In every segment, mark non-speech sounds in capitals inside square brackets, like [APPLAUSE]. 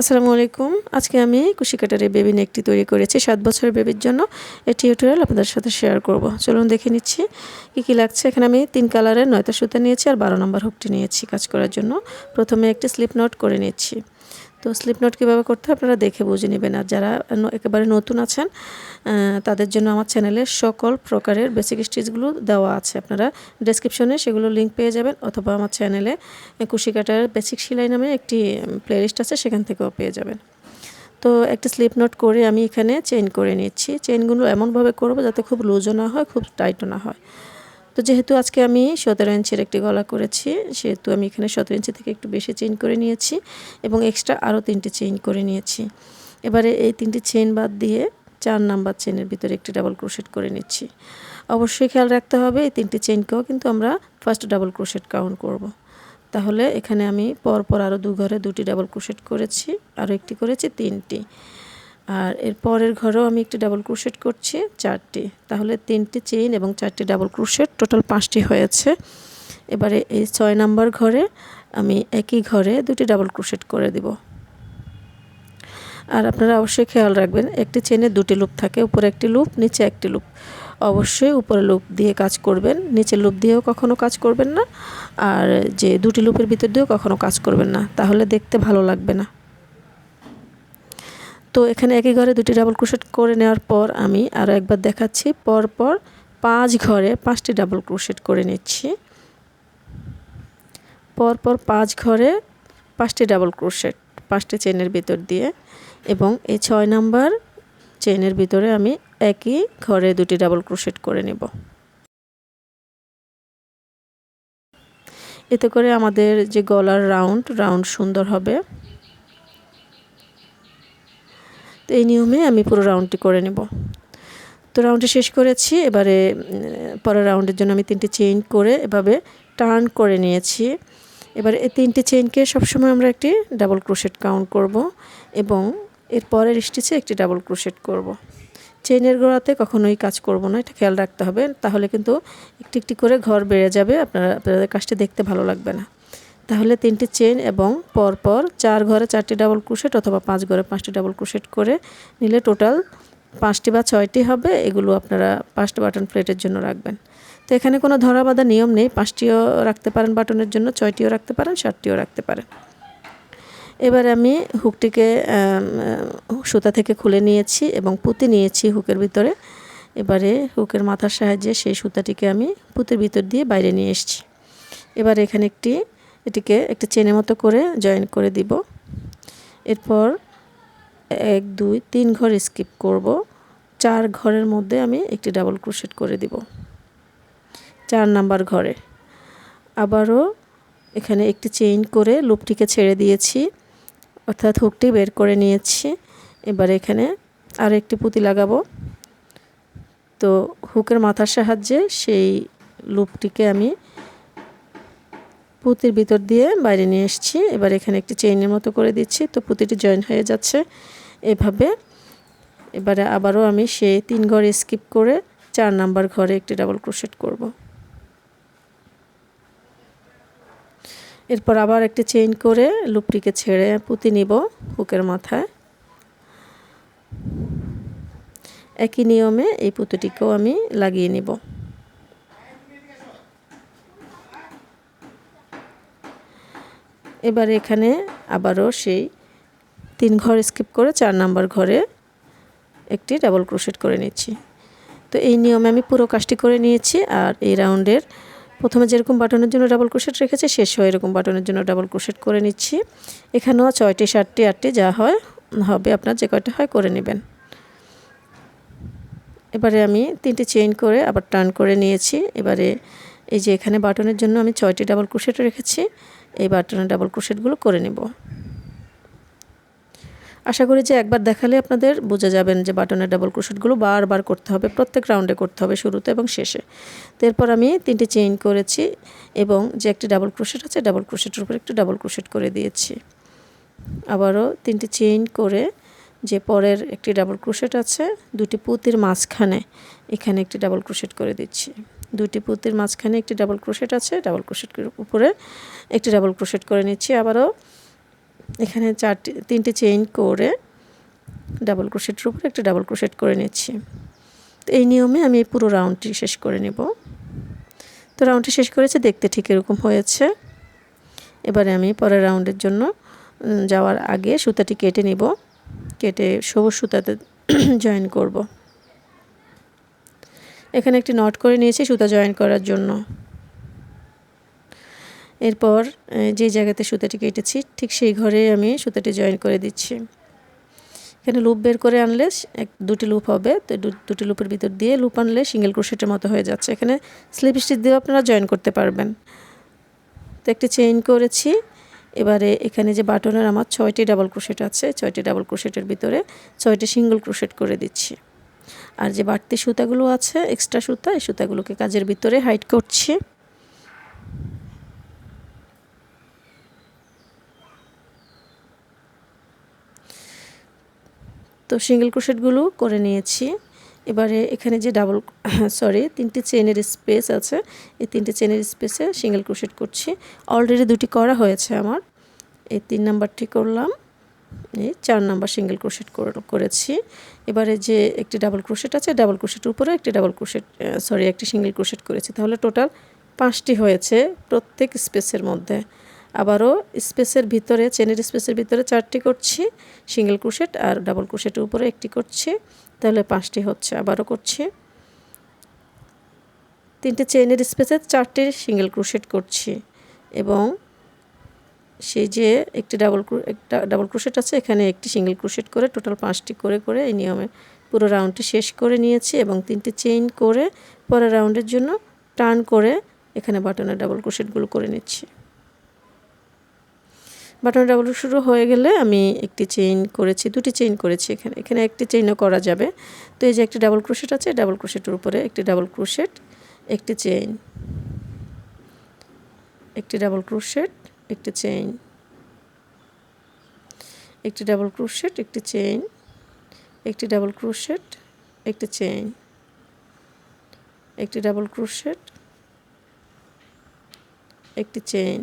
আসসালামু আলাইকুম। আজকে আমি কুশি কাটারে বেবি নেকটি তৈরি করেছি সাত বছরের বেবির জন্য। এই টিউটোরিয়াল আপনাদের সাথে শেয়ার করব। চলুন দেখে নিচ্ছি কি কি লাগছে। এখানে আমি তিন কালারের নয়টা সুতা নিয়েছি আর বারো নম্বর হুকটি নিয়েছি কাজ করার জন্য। প্রথমে একটি স্লিপ নট করে নিচ্ছি। তো স্লিপ নোট কীভাবে করতে আপনারা দেখে বুঝে নেবেন। আর যারা একেবারে নতুন আছেন তাদের জন্য আমার চ্যানেলে সকল প্রকারের বেসিক স্টিচগুলো দেওয়া আছে। আপনারা ডেসক্রিপশনে সেগুলো লিঙ্ক পেয়ে যাবেন, অথবা আমার চ্যানেলে কুশিকাটার বেসিক সেলাই নামে একটি প্লেলিস্ট আছে, সেখান থেকেও পেয়ে যাবেন। তো একটা স্লিপ নোট করে আমি এখানে চেইন করে নিচ্ছি। চেইনগুলো এমনভাবে করব যাতে খুব লুজও না হয়, খুব টাইটও না হয়। তো যেহেতু আজকে আমি সতেরো ইঞ্চির একটি গলা করেছি, সেহেতু আমি এখানে সতেরো ইঞ্চি থেকে একটু বেশি চেইন করে নিয়েছি এবং এক্সট্রা আরও তিনটি চেইন করে নিয়েছি। এবারে এই তিনটি চেইন বাদ দিয়ে চার নাম্বার চেনের ভিতরে একটি ডাবল ক্রোশেট করে নিচ্ছি। অবশ্যই খেয়াল রাখতে হবে, এই তিনটি চেইনকেও কিন্তু আমরা ফার্স্ট ডাবল ক্রোশেট কাউন্ট করব। তাহলে এখানে আমি পরপর আরও দু ঘরে দুটি ডাবল ক্রোশেট করেছি, আরও একটি করেছি, তিনটি। আর এর পরের ঘরেও আমি একটি ডাবল ক্রোশেট করছি, চারটি। তাহলে তিনটি চেইন এবং চারটি ডাবল ক্রোশেট টোটাল পাঁচটি হয়েছে। এবারে এই ছয় নাম্বার ঘরে আমি একই ঘরে দুটি ডাবল ক্রোশেট করে দিব। আর আপনারা অবশ্যই খেয়াল রাখবেন, একটি চেনে দুটি লুপ থাকে, উপরে একটি লুপ নিচে একটি লুপ অবশ্যই উপরে লুপ দিয়ে কাজ করবেন, নিচে লুপ দিয়েও কখনো কাজ করবেন না, আর যে দুটি লুপের ভিতর দিয়েও কখনো কাজ করবেন না। তাহলে দেখতে ভালো লাগবে না। তো এখানে একই ঘরে দুটি ডাবল ক্রোশেট করে নেওয়ার পর আমি আরও একবার দেখাচ্ছি। পর পর পাঁচ ঘরে পাঁচটি ডাবল ক্রোশেট করে নিচ্ছি। পরপর পাঁচ ঘরে পাঁচটি ডাবল ক্রোশেট পাঁচটি চেনের ভিতর দিয়ে এবং এই ছয় নাম্বার চেনের ভিতরে আমি একই ঘরে দুটি ডাবল ক্রোশেট করে নেব। এতে করে আমাদের যে গলার রাউন্ড রাউন্ড সুন্দর হবে। তো এই নিয়মে আমি পুরো রাউন্ডটি করে নেব। তো রাউন্ডটি শেষ করেছি, এবারে পরের রাউন্ডের জন্য আমি তিনটি চেইন করে এভাবে টার্ন করে নিয়েছি। এবার এই তিনটি চেইনকে সবসময় আমরা একটি ডাবল ক্রোশেট কাউন্ট করব এবং এর পরের স্টিচে একটি ডাবল ক্রোশেট করব। চেইনের গোড়াতে কখনোই কাজ করব না, এটা খেয়াল রাখতে হবে। তাহলে কিন্তু একটি একটি করে ঘর বেড়ে যাবে, আপনারা, আপনাদের কাজটি দেখতে ভালো লাগবে না। তাহলে তিনটি চেন এবং পরপর চার ঘরে চারটি ডাবল ক্রোশেট অথবা পাঁচ ঘরে পাঁচটি ডাবল ক্রোশেট করে নিলে টোটাল পাঁচটি বা ছয়টি হবে, এগুলো আপনারা পাঁচটি বাটন প্লেটের জন্য রাখবেন। তো এখানে কোনো ধরা বাঁধা নিয়ম নেই, পাঁচটিও রাখতে পারেন বাটনের জন্য, ছয়টিও রাখতে পারেন, সাতটিও রাখতে পারেন। এবার আমি হুকটিকে সুতা থেকে খুলে নিয়েছি এবং পুঁতি নিয়েছি হুকের ভিতরে। এবারে হুকের মাথার সাহায্যে সেই সুতাটিকে আমি পুঁতির ভিতর দিয়ে বাইরে নিয়ে এসেছি। এবার এখানে একটি এটিকে একটা চেনের মতো করে জয়েন করে দিব। এরপর এক, দুই, তিন ঘর স্কিপ করব। চার ঘরের মধ্যে আমি একটি ডাবল ক্রোশেট করে দিব। চার নাম্বার ঘরে। আবারও এখানে একটি চেইন করে লুপটিকে ছেড়ে দিয়েছি, অর্থাৎ হুকটি বের করে নিয়েছি। এবার এখানে আর একটি পুঁতি লাগাবো। তো হুকের মাথার সাহায্যে সেই লুপটিকে আমি পুঁতির ভিতর দিয়ে বাইরে নিয়ে এসেছি। এবার এখানে একটি চেইনের মতো করে দিচ্ছি। তো পুঁতিটি জয়েন হয়ে যাচ্ছে এভাবে। এবারে আবারও আমি সেই তিন ঘর স্কিপ করে চার নাম্বার ঘরে একটি ডাবল ক্রোশেট করব। এরপর আবার একটি চেইন করে লুপটিকে ছেড়ে পুঁতি নিব হুকের মাথায়। একই নিয়মে এই পুঁতিটিকেও আমি লাগিয়ে নিব। এবার এখানে আবারও সেই তিন ঘর স্কিপ করে চার নাম্বার ঘরে একটি ডাবল ক্রোশেট করে নিচ্ছি। তো এই নিয়মে আমি পুরো কাজটি করে নিয়েছি আর এই রাউন্ডের প্রথমে যেরকম বাটনের জন্য ডাবল ক্রোশেট রেখেছি, শেষ হয় এরকম বাটনের জন্য ডাবল ক্রোশেট করে নিচ্ছি। এখানেও ছয়টি, সাতটি, আটটি যা হয় হবে আপনার যে কয়টা হয় করে নেবেন। এবারে আমি তিনটি চেইন করে আবার টার্ন করে নিয়েছি। এবারে এই যে এখানে বাটনের জন্য আমি ছয়টি ডাবল ক্রোশেট রেখেছি। এই বাটনের ডাবল ক্রোশেটগুলো করে নেব। আশা করি যে একবার দেখালে আপনাদের বুঝে যাবেন যে বাটনের ডাবল ক্রোশেটগুলো বারবার করতে হবে, প্রত্যেক রাউন্ডে করতে হবে শুরুতে এবং শেষে। তো এরপর আমি তিনটি চেইন করেছি এবং যে একটি ডাবল ক্রোশেট আছে ডাবল ক্রোশেটের উপর একটু ডাবল ক্রোশেট করে দিয়েছি। আবারও তিনটি চেইন করে যে পরের একটি ডাবল ক্রোশেট আছে, দুটি পুঁতির মাঝখানে এখানে একটি ডাবল ক্রোশেট করে দিচ্ছি। দুটি পুঁতির মাঝখানে একটি ডাবল ক্রোশেট আছে ডাবল ক্রোশেটের উপরে একটি ডাবল ক্রোশেট করে নিচ্ছি আবারও। এখানে চারটি, তিনটি চেইন করে ডাবল ক্রোশেটের উপরে একটা ডাবল ক্রোশেট করে নিচ্ছি। তো এই নিয়মে আমি পুরো রাউন্ডটি শেষ করে নেব। তো রাউন্ডটি শেষ করেছে, দেখতে ঠিক এরকম হয়েছে। এবারে আমি পরের রাউন্ডের জন্য যাওয়ার আগে সুতাটি কেটে নিব। কেটে সবুজ সুতাতে [CLEARS THROAT] জয়েন করব। এখানে একটি নট করে নিয়েছি, সুতা জয়েন করার জন্য। এরপর যে জায়গাতে সুতাটি কেটেছি, ঠিক সেই ঘরে আমি সুতাটি জয়েন করে দিচ্ছি। এখানে লুপ বের করে আনলে এক, দুটি লুপ হবে, তো দুটি লুপের ভিতর দিয়ে লুপ আনলে সিঙ্গেল ক্রোশেটের মতো হয়ে যাচ্ছে। এখানে স্লিপ স্টিচ দিয়েও আপনারা জয়েন করতে পারবেন। তো একটি চেইন করেছি, এবারে এখানে যে বাটনের আমার ছয়টি ডাবল ক্রোশেট আছে, ছয়টি ডাবল ক্রোশেটের ভিতরে ছয়টি সিঙ্গেল ক্রোশেট করে দিচ্ছি। আর যে বাড়তি সুতাগুলো আছে এক্সট্রা সুতা, এই সুতাগুলোকে কাজের ভিতরে হাইট করছি। তো সিঙ্গেল ক্রোশেটগুলো করে নিয়েছি। এবারে এখানে যে ডাবল সরি [COUGHS] তিনটি চেনের স্পেস আছে, এই তিনটি চেনের স্পেসে সিঙ্গেল ক্রোশেট করছি। অলরেডি দুটি করা হয়েছে আমার। এই তিন নাম্বারটি করলাম। চার নাম্বার সিঙ্গেল ক্রোশেট করেছি। এবারে যে একটি ডাবল ক্রোশেট আছে ডাবল ক্রোশেটের উপরে একটি ডাবল ক্রোশেট সরি একটি সিঙ্গেল ক্রোশেট করেছি। তাহলে টোটাল পাঁচটি হয়েছে প্রত্যেক স্পেসের মধ্যে। আবারও স্পেসের ভিতরে চেনের স্পেসের ভিতরে চারটি করছি সিঙ্গেল ক্রোশেট আর ডাবল ক্রোশেটের উপরে একটি করছি। তাহলে পাঁচটি হচ্ছে, আবারও করছি। তিনটে চেনের স্পেসে চারটি সিঙ্গেল ক্রোশেট করছি এবং সেই যে একটি ডাবল একটা ডাবল ক্রোশেট আছে, এখানে একটি সিঙ্গেল ক্রোশেট করে টোটাল পাঁচটি করে করে এই নিয়মে পুরো রাউন্ডটি শেষ করে নিয়েছি এবং তিনটি চেইন করে পরের রাউন্ডের জন্য টার্ন করে এখানে বাটনের ডাবল ক্রোশেটগুলো করে নিচ্ছি। বাটন ডাবল শুরু হয়ে গেলে আমি একটি চেইন করেছি, দুটি চেইন করেছি এখানে এখানে একটি চেইনও করা যাবে। তো এই যে একটি ডাবল ক্রোশেট আছে ডাবল ক্রোশেটের উপরে একটি ডাবল ক্রোশেট একটি চেইন একটি ডাবল ক্রোশেট একটি চেইন একটি ডাবল ক্রোশেট একটি চেইন একটি ডাবল ক্রোশেট একটি চেইন একটি ডাবল ক্রোশেট একটি চেইন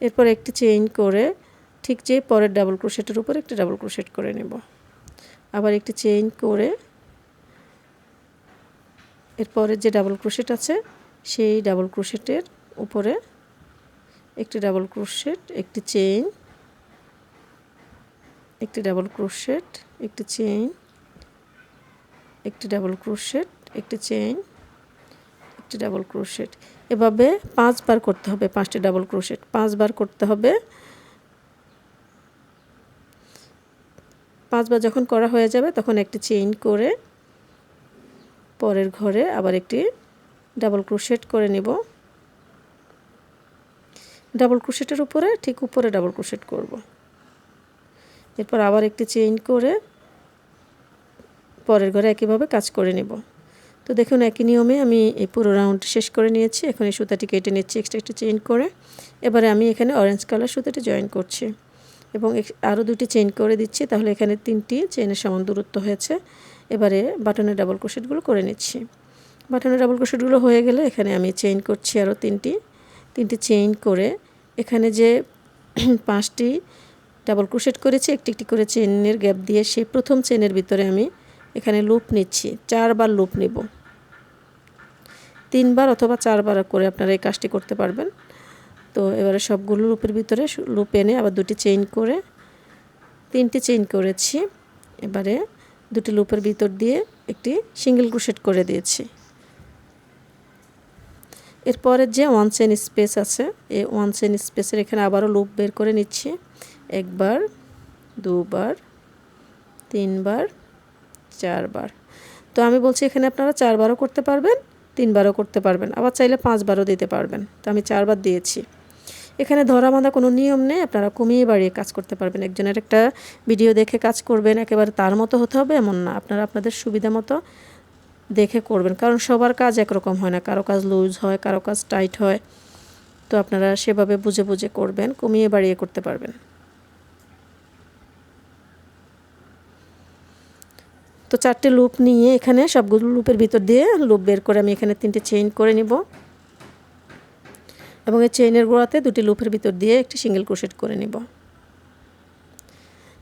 এরপর একটি চেইন করে ঠিক যে পরের ডাবল ক্রোশেটের উপর একটি ডাবল ক্রোশেট করে নেব। আবার একটি চেইন করে এরপরের যে ডাবল ক্রোশেট আছে সেই ডাবল ক্রোশেটের উপরে একটি ডাবল ক্রোশেট, একটি চেইন, একটি ডাবল ক্রোশেট, একটি চেইন, একটি ডাবল ক্রোশেট, একটি চেইন, একটি ডাবল ক্রোশেট। এভাবে পাঁচবার করতে হবে পাঁচটি ডাবল ক্রোশেট। পাঁচবার করতে হবে। পাঁচবার যখন করা হয়ে যাবে তখন একটি চেইন করে পরের ঘরে আবার একটি ডাবল ক্রোশেট করে নিব। ডাবল ক্রোশেটের উপরে ঠিক উপরে ডাবল ক্রোশেট করব। এরপর আবার একটি চেইন করে পরের ঘরে একইভাবে কাজ করে নেব। তো দেখুন, একই নিয়মে আমি এই পুরো রাউন্ড শেষ করে নিয়েছি। এখন এই সুতাটি কেটে নিচ্ছি, এক্সট্রা একটু চেইন করে। এবারে আমি এখানে অরেঞ্জ কালার সুতাটি জয়েন করছি এবং আরও দুটি চেইন করে দিচ্ছি, তাহলে এখানে তিনটি চেইনের সমান দূরত্ব হয়েছে। এবারে বাটনের ডাবল ক্রোশেটগুলো করে নিচ্ছি। বাটনের ডাবল ক্রোশেটগুলো হয়ে গেলে এখানে আমি চেইন করছি আরও তিনটি। তিনটি চেইন করে এখানে যে [CLEARS THROAT] পাঁচটি ডাবল ক্রোশেট করেছি, একটি একটি করে চেনের গ্যাপ দিয়ে সেই প্রথম চেনের ভিতরে আমি এখানে লুপ নিচ্ছি। চারবার লুপ নিব। তিনবার অথবা চারবার করে আপনারা এই কাজটি করতে পারবেন। তো এবারে সবগুলো লুপের ভিতরে লুপ এনে আবার দুটি চেইন করে, তিনটি চেইন করেছি। এবারে দুটি লুপের ভিতর দিয়ে একটি সিঙ্গেল ক্রুশেট করে দিয়েছি। এরপরের যে ওয়ান চেন স্পেস আছে, এই ওয়ান চেন স্পেসের এখানে আবারও লুপ বের করে নিচ্ছি। একবার, দুবার, তিনবার, চারবার। তো আমি বলছি এখানে আপনারা চারবারও করতে পারবেন, তিনবারও করতে পারবেন। আবার চাইলে পাঁচবারও দিতে পারবেন। তো আমি চারবার দিয়েছি। এখানে ধরা বাঁধা কোনো নিয়ম নেই, আপনারা কমিয়ে বাড়িয়ে কাজ করতে পারবেন। একজনের একটা ভিডিও দেখে কাজ করবেন, একেবারে তার মতো হতে হবে, এমন না। আপনারা আপনাদের সুবিধা মতো দেখে করবেন। কারণ সবার কাজ একরকম হয় না। কারও কাজ লুজ হয়, কারও কাজ টাইট হয়। তো আপনারা সেভাবে বুঝে বুঝে করবেন, কমিয়ে বাড়িয়ে করতে পারবেন। তো চারটে লুপ নিয়ে এখানে সবগুলো লুপের ভিতর দিয়ে লুপ বের করে আমি এখানে তিনটে চেইন করে নিব। এবং এই চেইনের গোড়াতে দুটি লুপের ভিতর দিয়ে একটি সিঙ্গেল ক্রোশেট করে নিব।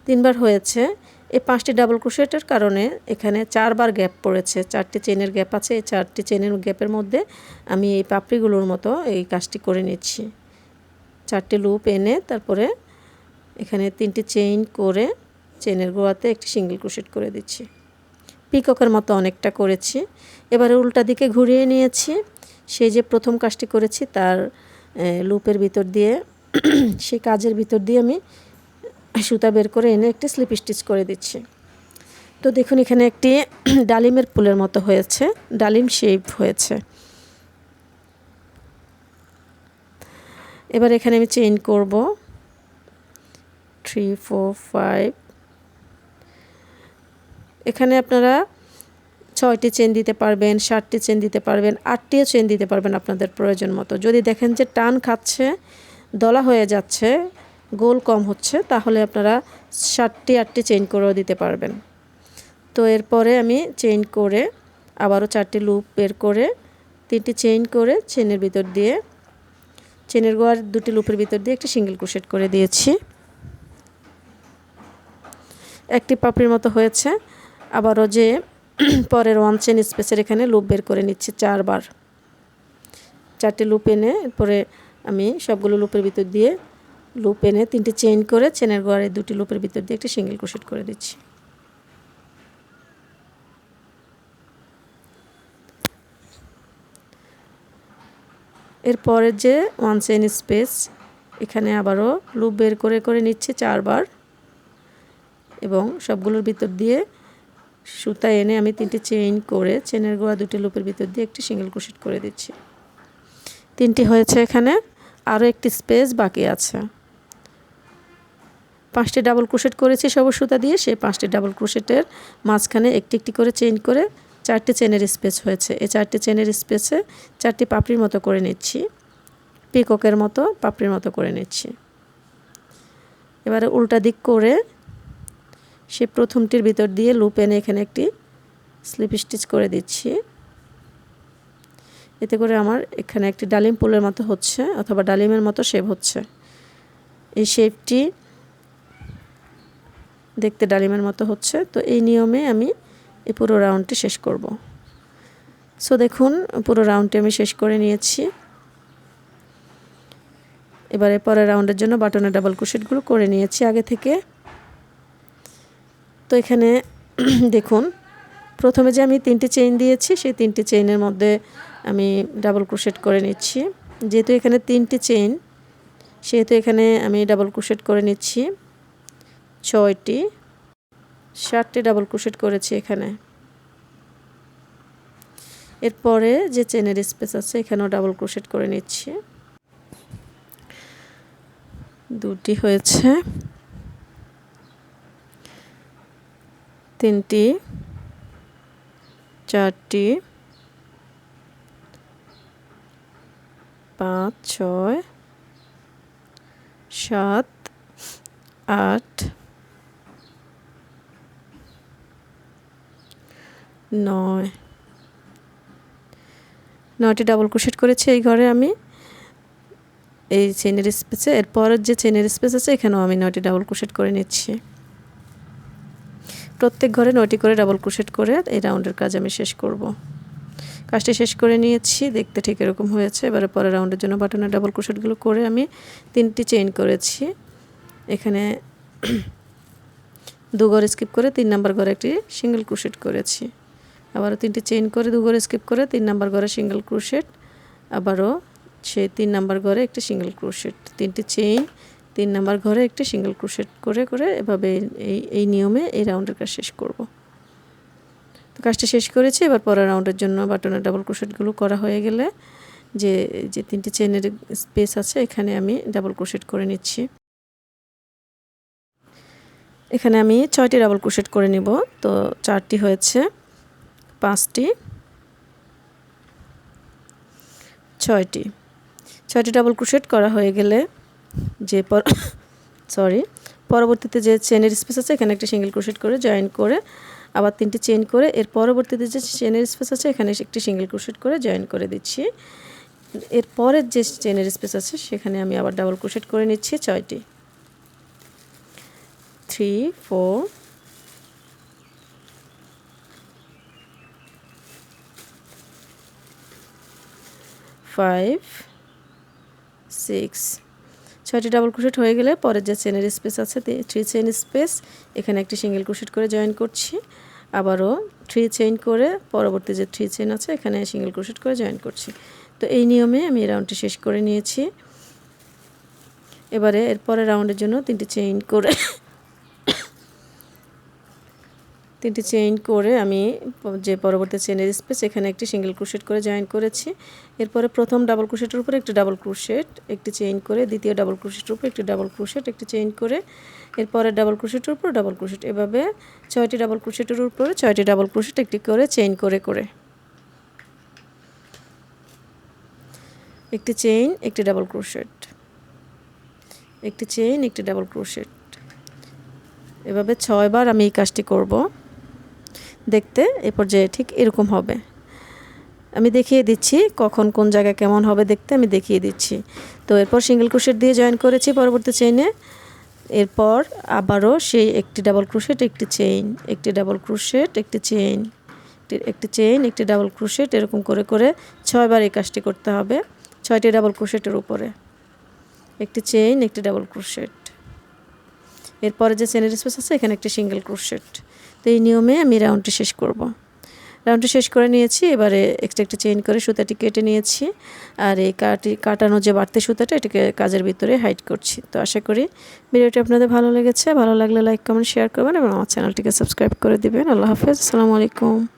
তিনবার হয়েছে। এই পাঁচটি ডাবল ক্রোশেটের কারণে এখানে চারবার গ্যাপ পড়েছে, চারটি চেনের গ্যাপ আছে, এই চারটি চেনের গ্যাপের মধ্যে আমি এই পাপড়িগুলোর মতো এই কাজটি করে নিচ্ছি। চারটি লুপ এনে তারপরে এখানে তিনটি চেইন করে চেনের গোড়াতে একটি সিঙ্গেল ক্রোশেট করে দিচ্ছি। পিককের মতো অনেকটা করেছি। এবারে উল্টা দিকে ঘুরিয়ে নিয়েছি। সেই যে প্রথম কাজটি করেছি তার লুপের ভিতর দিয়ে, সেই কাজের ভিতর দিয়ে আমি সুতা বের করে এনে একটি স্লিপ স্টিচ করে দিচ্ছি। তো দেখুন, এখানে একটি [CLEARS THROAT] ডালিমের ফুলের মতো হয়েছে। ডালিম শেপ হয়েছে। এবার এখানে আমি চেইন করব। থ্রি ফোর ফাইভ এখানে আপনারা ছয়টি চেন দিতে পারবেন ষাটটি চেন দিতে পারবেন, আটটিও চেন দিতে পারবেন আপনাদের প্রয়োজন মতো। যদি দেখেন যে টান খাচ্ছে, দলা হয়ে যাচ্ছে গোল কম হচ্ছে, তাহলে আপনারা সাতটি আটটি চেইন করেও দিতে পারবেন। তো এরপরে আমি চেইন করে আবারও চারটি লুপ বের করে তিনটি চেইন করে চেনের ভিতর দিয়ে চেনের গোয়ার দুটি লুপের ভিতর দিয়ে একটি সিঙ্গেল ক্রোশেট করে দিয়েছি। একটি পাপড়ির মতো হয়েছে। আবারও যে [CLEARS THROAT] পরের ওয়ান চেন স্পেসের এখানে লুপ বের করে নিচ্ছি চারবার। চারটি লুপ এনে এরপরে আমি সবগুলো লুপের ভিতর দিয়ে লুপ এনে তিনটি চেইন করে চেনের গোয়ারে দুটি লুপের ভিতর দিয়ে একটি সিঙ্গেল ক্রোশেট করে দিচ্ছি। এরপরে যে ওয়ান চেইন স্পেস এখানে আবারও লুপ বের করে করে নিচ্ছে চারবার এবং সবগুলোর ভিতর দিয়ে সুতা এনে আমি তিনটি চেইন করে চেনের গোড়া দুটি লুপের ভিতর দিয়ে একটি সিঙ্গেল ক্রোশেট করে দিচ্ছি। তিনটি হয়েছে এখানে, আরও একটি স্পেস বাকি আছে। পাঁচটি ডাবল ক্রোশেট করেছি সবুজ সুতা দিয়ে, সেই পাঁচটি ডাবল ক্রোশেটের মাঝখানে একটি একটি করে চেইন করে চারটি চেনের স্পেস হয়েছে। এই চারটি চেনের স্পেসে চারটি পাপড়ির মতো করে নিচ্ছি, পিককের মতো পাপড়ির মতো করে নিচ্ছি। এবারে উল্টা দিক করে সে প্রথমটির ভিতর দিয়ে লুপ এনে এখানে একটি স্লিপ স্টিচ করে দিচ্ছি। এতে করে আমার এখানে একটি ডালিম পুলের মতো হচ্ছে, অথবা ডালিমের মতো শেপ হচ্ছে। এই শেপটি দেখতে ডালিমের মতো হচ্ছে। তো এই নিয়মে আমি এই পুরো রাউন্ডটি শেষ করব। সো দেখুন, পুরো রাউন্ডটি আমি শেষ করে নিয়েছি। এবারে পরের রাউন্ডের জন্য বাটনের ডাবল ক্রোশেটগুলো করে নিয়েছি আগে থেকে। তো এখানে [CLEARS THROAT] দেখুন, প্রথমে যে আমি তিনটি চেইন দিয়েছি, সেই তিনটি চেইনের মধ্যে আমি ডাবল ক্রোশেট করে নিচ্ছি। যেহেতু এখানে তিনটি চেইন, সেহেতু এখানে আমি ডাবল ক্রোশেট করে নিচ্ছি। ছয়টি। ষাটটি ডাবল ক্রোশেট করেছি এখানে। এরপরে যে চেনের স্পেস আছে, এখানেও ডাবল ক্রোশেট করে নিচ্ছি। দুটি হয়েছে। তিনটি। চারটি। পাঁচ, ছয়, সাত, আট নয়। নয়টি ডাবল ক্রোশেট করেছি এই ঘরে আমি। এই চেনের স্পেসে এরপরের যে চেনের স্পেস আছে, এখানেও আমি নয়টি ডাবল ক্রোশেট করে নিচ্ছি। প্রত্যেক ঘরে নয়টি করে ডাবল ক্রোশেট করে এই রাউন্ডের কাজ আমি শেষ করব। কাজটি শেষ করে নিয়েছি, দেখতে ঠিক এরকম হয়েছে। এবারে পরের রাউন্ডের জন্য বাটনের ডাবল ক্রোশেটগুলো করে আমি তিনটি চেইন করেছি। এখানে দু ঘর স্কিপ করে তিন নাম্বার ঘরে একটি সিঙ্গেল ক্রোশেট করেছি। আবারও তিনটি চেইন করে, দু ঘরে স্কিপ করে তিন নাম্বার ঘরে সিঙ্গেল ক্রোশেট আবারও সেই তিন নাম্বার ঘরে একটি সিঙ্গেল ক্রোশেট তিনটি চেইন তিন নাম্বার ঘরে একটি সিঙ্গেল ক্রোশেট করে করে এভাবে এই এই নিয়মে এই রাউন্ডের কাজ শেষ করব। তো কাজটি শেষ করেছি, এবার পরের রাউন্ডের জন্য বাটনের ডাবল ক্রোশেটগুলো করা হয়ে গেলে যে যে তিনটি চেনের স্পেস আছে, এখানে আমি ডাবল ক্রোশেট করে নিচ্ছি। এখানে আমি ছয়টি ডাবল ক্রোশেট করে নিব, তো চারটি হয়েছে। পাঁচটি। ছয়টি। ছয়টি ডাবল ক্রোশেট করা হয়ে গেলে যে পর [COUGHS] সরি পরবর্তীতে যে চেনের স্পেস আছে, এখানে একটি সিঙ্গেল ক্রোশেট করে জয়েন করে আবার তিনটি চেন করে, এর পরবর্তীতে যে চেনের স্পেস আছে, এখানে একটি সিঙ্গেল ক্রোশেট করে জয়েন করে দিচ্ছি। এর পরের যে চেনের স্পেস আছে, সেখানে আমি আবার ডাবল ক্রোশেট করে নিচ্ছি ছয়টি। থ্রি ফোর ফাইভ সিক্স ছয়টি ডাবল ক্রোশেট হয়ে গেলে পরের যে চেনের স্পেস আছে থ্রি চেন স্পেস এখানে একটি সিঙ্গেল ক্রোশেট করে জয়েন করছি। আবারও থ্রি চেইন করে পরবর্তী যে থ্রি চেন আছে, এখানে সিঙ্গেল ক্রোশেট করে জয়েন করছি। তো এই নিয়মে আমি এই রাউন্ডটি শেষ করে নিয়েছি। এবারে এরপরে রাউন্ডের জন্য তিনটি চেইন করে তিনটি চেইন করে আমি যে পরবর্তী চেনের স্পেস এখানে একটি সিঙ্গেল ক্রোশেট করে জয়েন করেছি। এরপরে প্রথম ডাবল ক্রোশেটের উপরে একটি ডাবল ক্রোশেট একটি চেইন করে, দ্বিতীয় ডাবল ক্রোশেটের উপরে একটি ডাবল ক্রোশেট একটি চেইন করে, এরপরে ডাবল ক্রোশেটের উপর ডাবল ক্রোশেট এভাবে ছয়টি ডাবল ক্রোশেটের উপরে ছয়টি ডাবল ক্রোশেট একটি করে চেইন করে করে। একটি চেইন একটি ডাবল ক্রোশেট একটি চেইন একটি ডাবল ক্রোশেট এভাবে ছয়বার আমি এই কাজটি করব। দেখতে এ পর্যায়ে ঠিক এরকম হবে। আমি দেখিয়ে দিচ্ছি কখন কোন জায়গায় কেমন হবে দেখতে, আমি দেখিয়ে দিচ্ছি। তো এরপর সিঙ্গেল ক্রোশেট দিয়ে জয়েন করেছি পরবর্তী চেইনে এরপর আবারও সেই একটি ডাবল ক্রোশেট একটি চেইন একটি ডাবল ক্রোশেট একটি চেইন একটি চেইন একটি ডাবল ক্রোশেট এরকম করে করে ছয়বার এই কাজটি করতে হবে ছয়টি ডাবল ক্রোশেটের উপরে। একটি চেইন একটি ডাবল ক্রোশেট এরপরে যে চেনের স্পেস আছে, এখানে একটি সিঙ্গেল ক্রোশেট তো এই নিয়মে আমি রাউন্ডটি শেষ করব। রাউন্ডটি শেষ করে নিয়েছি, এবারে এক্সট্রা একটা চেইন করে সুতাটি কেটে নিয়েছি। আর এই কাটি, কাটানো যে বাড়তি সুতাটা, এটাকে কাজের ভিতরে হাইড করছি। তো আশা করি ভিডিওটি আপনাদের ভালো লেগেছে। ভালো লাগলে লাইক কমেন্ট শেয়ার করবেন এবং আমার চ্যানেলটিকে সাবস্ক্রাইব করে দিবেন। আল্লাহ হাফেজ। আসসালামু আলাইকুম।